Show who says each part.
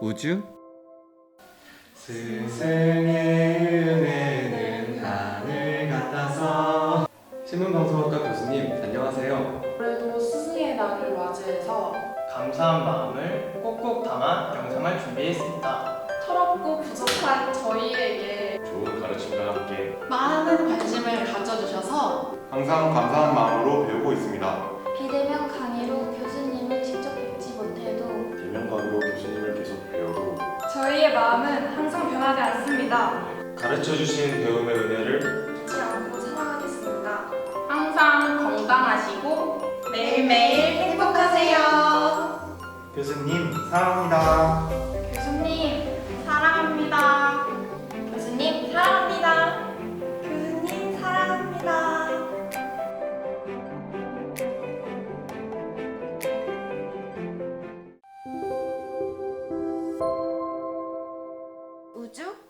Speaker 1: 우주
Speaker 2: 스승의 은혜는 하늘 같아서 신문방송학과 교수님 안녕하세요
Speaker 3: 올해도 스승의 날을 맞이해서
Speaker 4: 감사한 마음을 꼭꼭 담아 영상을 준비했습니다.
Speaker 3: 철없고 부족한 저희에게
Speaker 2: 좋은 가르침과 함께
Speaker 3: 많은 관심을 가져주셔서
Speaker 5: 항상 감사한 마음으로 배우고 있습니다.
Speaker 6: 비대면 강의
Speaker 7: 마음은 항상 변하지 않습니다.
Speaker 2: 가르쳐 주신 배움의 은혜를
Speaker 7: 잊지 않고 살아가겠습니다.
Speaker 3: 항상 건강하시고 매일매일 행복하세요.
Speaker 7: 교수님 사랑합니다.
Speaker 6: 우주